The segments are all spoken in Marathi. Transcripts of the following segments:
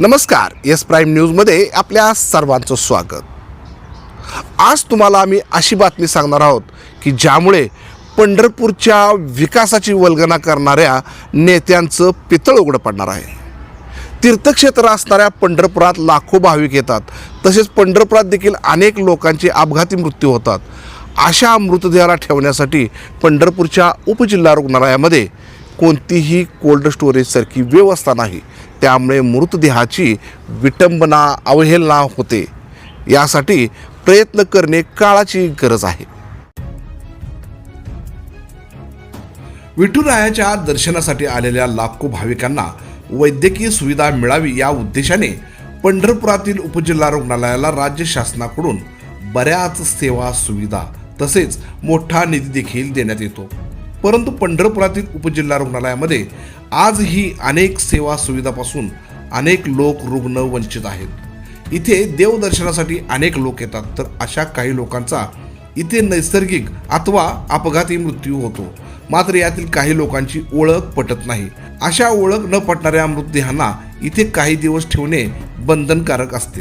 नमस्कार एस प्राईम न्यूजमध्ये आपल्या सर्वांचं स्वागत. आज तुम्हाला आम्ही अशी बातमी सांगणार आहोत की ज्यामुळे पंढरपूरच्या विकासाची वल्गना करणाऱ्या नेत्यांचं पितळ उघडं पडणार आहे. तीर्थक्षेत्र असणाऱ्या पंढरपुरात लाखो भाविक येतात तसेच पंढरपुरात देखील अनेक लोकांचे अपघाती मृत्यू होतात. अशा मृतदेहाला ठेवण्यासाठी पंढरपूरच्या उपजिल्हा रुग्णालयामध्ये कोणतीही कोल्ड स्टोरेजसारखी व्यवस्था नाही. त्यामुळे मृतदेहाची विटंबना अवहेलना होते. यासाठी प्रयत्न करणे काळाची गरज आहे. विठुरायाच्या दर्शनासाठी आलेल्या लाखो भाविकांना वैद्यकीय सुविधा मिळावी या उद्देशाने पंढरपुरातील उपजिल्हा रुग्णालयाला राज्य शासनाकडून बऱ्याच सेवा सुविधा तसेच मोठा निधी देखील देण्यात येतो. परंतु पंढरपुरातील उपजिल्हा रुग्णालयामध्ये आजही अनेक सेवा सुविधापासून अनेक लोक रुग्ण वंचित आहेत. इथे देवदर्शनासाठी अनेक लोक येतात तर अशा काही लोकांचा इथे नैसर्गिक अथवा अपघाती मृत्यू होतो. मात्र यातील काही लोकांची ओळख पटत नाही. अशा ओळख न पटणाऱ्या मृतदेहांना इथे काही दिवस ठेवणे बंधनकारक असते.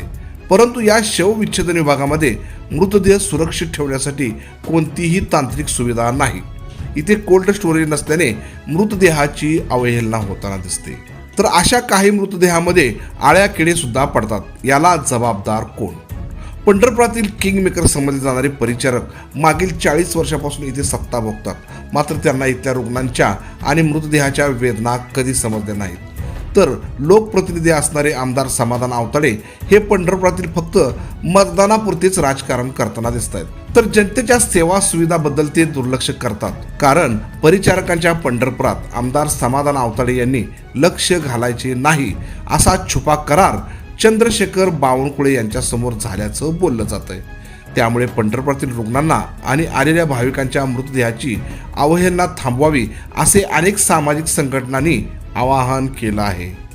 परंतु या शवविच्छेदन विभागामध्ये मृतदेह सुरक्षित ठेवण्यासाठी कोणतीही तांत्रिक सुविधा नाही. इथे कोल्ड स्टोरेज नसल्याने मृतदेहाची अवहेलना होताना दिसते. तर अशा काही मृतदेहामध्ये आळ्या किडे सुद्धा पडतात याला जबाबदार कोण? पंढरपुरातील किंग मेकर समजले जाणारे परिचारक मागील चाळीस वर्षापासून इथे सत्ता भोगतात. मात्र त्यांना इथल्या रुग्णांच्या आणि मृतदेहाच्या वेदना कधी समजल्या नाहीत. तर लोकप्रतिनिधी असणारे आमदार समाधान आवताडे हे पंढरपुरातील फक्त मतदानापुरतेच राजकारण करताना दिसत आहेत तर जनतेच्या सेवा सुविधाबद्दल ते दुर्लक्ष करतात. कारण परिचारकांच्या पंढरपुरात आमदार समाधान आवताडे यांनी लक्ष घालायचे नाही असा छुपा करार चंद्रशेखर बावनकुळे यांच्यासमोर झाल्याचं बोललं जात आहे त्यामुळे पंढरपुरातील रुग्णांना आणि आलेल्या भाविकांच्या मृतदेहाची अवहेलना थांबवावी असे अनेक सामाजिक संघटनांनी आवाहन केलं आहे.